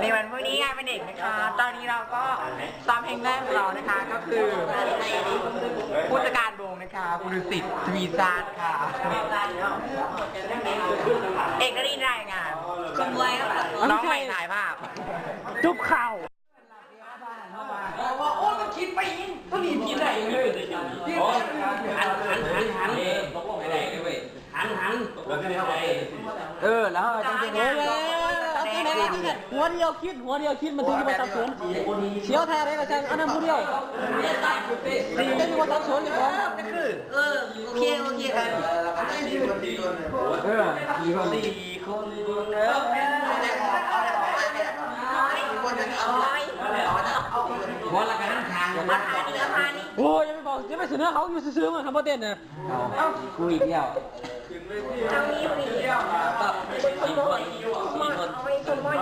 ในวันพรุ่งนี้งานเป็นเด็กนะคะ ตอนนี้เราก็ซ้อมเพลงแรกของเรานะคะ ก็คือผู้จัดการวงนะคะคุณดุสิตทวีซานค่ะ เอกนรินทร์รายงานคุณไว้น้องใหม่ถ่ายภาพ จุ๊บเข่าว่าโอ้มันคิดไปยิงก็หนีกินได้เลยหันหันหันหันตกลงไม่ได้เว้ยหันหันตกลงไม่ได้เออแล้วจริงๆเฮ้ย เอาตัวไหนกันหัวเดียวคิดหัวเดียวคิดมันถึงจะมาตัดสวนเชียวแท้ได้ก็ใช่อันนั้นผู้เดียวสี่จะมีวันตัดสวนอยู่แล้วเออโอเคโอเคครับเออสี่คนสี่คนเออหัวละกันทางมาหานี่มาหานี่โอ้ยยังไม่บอกยังไม่เสนอเขาอยู่ซื้อๆมันทำประเด็นเนี่ยคุยเดียว ทางนี้มีสี่คนเอาไปคนบ่อย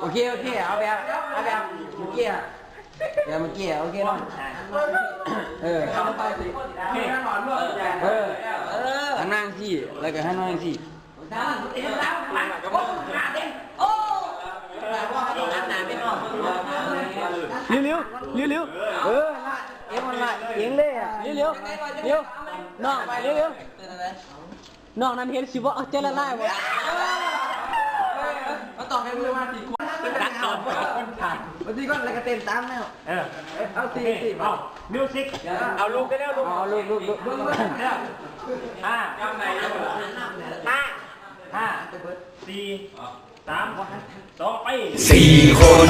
โอเคโอเคเอาแบบเอาแบบเมื่อกี้อะแบบเมื่อกี้โอเคเนาะเออทำไปสิเออเออข้างนั่งสิแล้วก็ข้างนั่งสิเร็วเร็วเร็วเร็วเออ เอ็มมันละเอ็งเลยอะเร็วเร็วเร็วน้องเร็วเร็วน้องนั้นเห็นสิว่าเจริญไล่บ่มันต้องให้มือมาตีกวนรักตอนคนผ่านวันที่ก็อะไรก็เต้นตามแล้วเออเอาตีตีเอามิวสิกเอาลูกไปแล้วลูกเอาลูกลูกลูกลูกห้าห้าห้าสี่สามสองไปสี่คน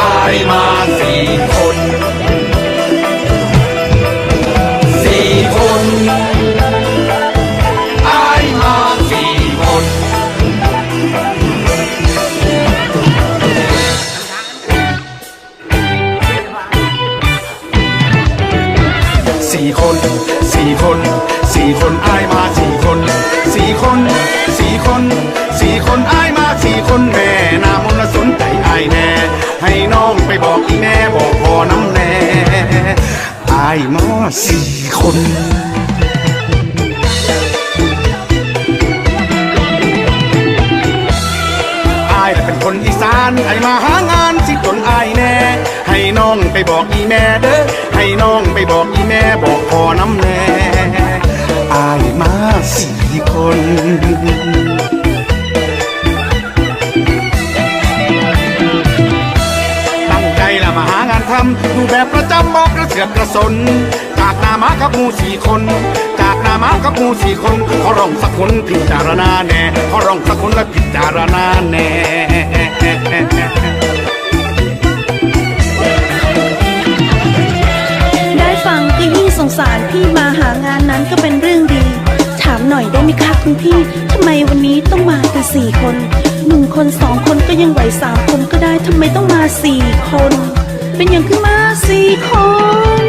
อายมาสี่คนสี่ สี่คนสี่คนไอายมาสี่คนแม่นามนสนใจอายแน่ ให้น้องไปบอกอีแม่บอกพอน้ำแน่อายมาสี่คนอายเป็นคนอีสานไอมาหางานสิตนอายแน่ ให้น้องไปบอกอีแม่เด้อ จำบอกกระเสือกกระสน จากนามากับหมูสี่คน จากนามากับหมูสี่คนขอร้องสักคนพิจารณาแน่ขอร้องสักคนและพิจารณาแน่ได้ฟังก็ยิ่งสงสารพี่มาหางานนั้นก็เป็นเรื่องดี ถามหน่อยได้ไหมคะคุณพี่ทำไมวันนี้ต้องมากันสี่คนหนึ่งคนสองคนก็ยังไหวสามคนก็ได้ทำไมต้องมาสี่คน เป็นอย่างขึ้นมาสี่คน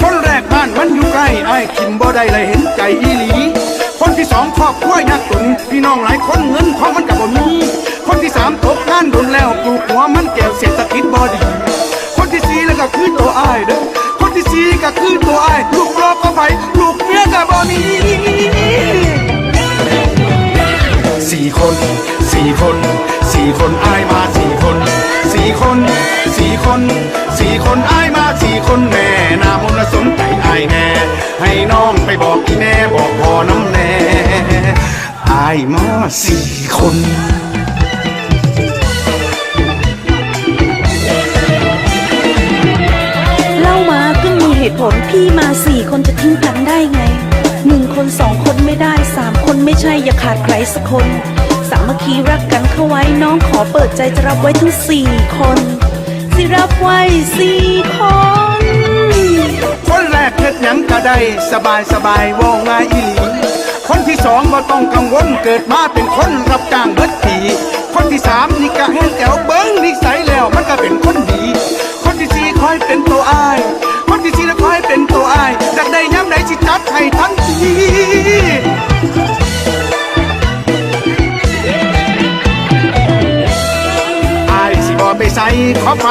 คนแรกบ้านมันอยู่ใกล้ไอ้ายกินบ่ได้เลยเห็นใจอีหลี คนที่สองครอบครัวยากจนพี่น้องหลายคนเงินของมันกับบ่มีคนที่สามตกงานโดนแล้วปลูกหัวมันแก้วเศรษฐกิจบ่ดี คนที่สี่แล้วก็คือตัวอ้ายเด้อคนที่สี่ก็คือตัวอ้ายลูกรอก็ไปลูกเมียก็บ่มีสี่คนสี่คนสี่คนอายมาสี่คน สี่คนสี่คนสี่คนอายมาสี่คนแม่นามนสนใจอายแน่ ให้น้องไปบอกอีแม่บอกพ่อน้ำแน่อายมาสี่คนเล่ามาก็มีเหตุผลพี่มาสี่คนจะทิ้งกันได้ไงหนึ่งคนสองคนไม่ได้สามคนไม่ใช่อย่าขาดใครสักคน มัคคีรักกันเข้าไว้น้องขอเปิดใจจะรับไว้ทั้งสี่คน สิรับไว้สี่คน คนแรกเฮ็ดหยังก็ได้สบายสบายว่าง่ายอีหลีคนที่สองบ่ต้องกังวลเกิดมาเป็นคนรับจ้างเบิดปีคนที่สามนี่ก็แห้งแก้วเบิ้งนิสัยแล้วมันก็เป็นคนดี คนที่สี่คอยเป็นตัว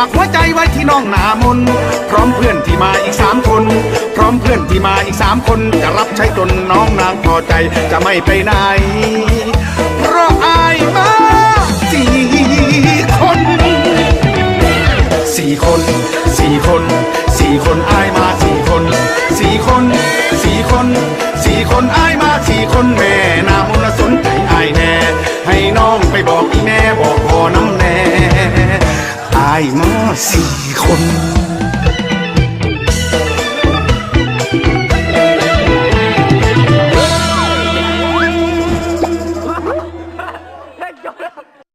ากหัวใจไว้ที่น้องนามน พร้อมเพื่อนที่มาอีกสามคน พร้อมเพื่อนที่มาอีกสามคน จะรับใช้ตนน้องนางพอใจจะไม่ไปไหน เพราะอายมาสี่คนสี่คนสี่คนสี่คนอายมาสี่คนสี่คนสี่คนสี่คนอายมาสี่คนแม่นามนสนใจอายแน่ ให้น้องไปบอกอีแม่บอกพ่อน้ำ มอสี่คน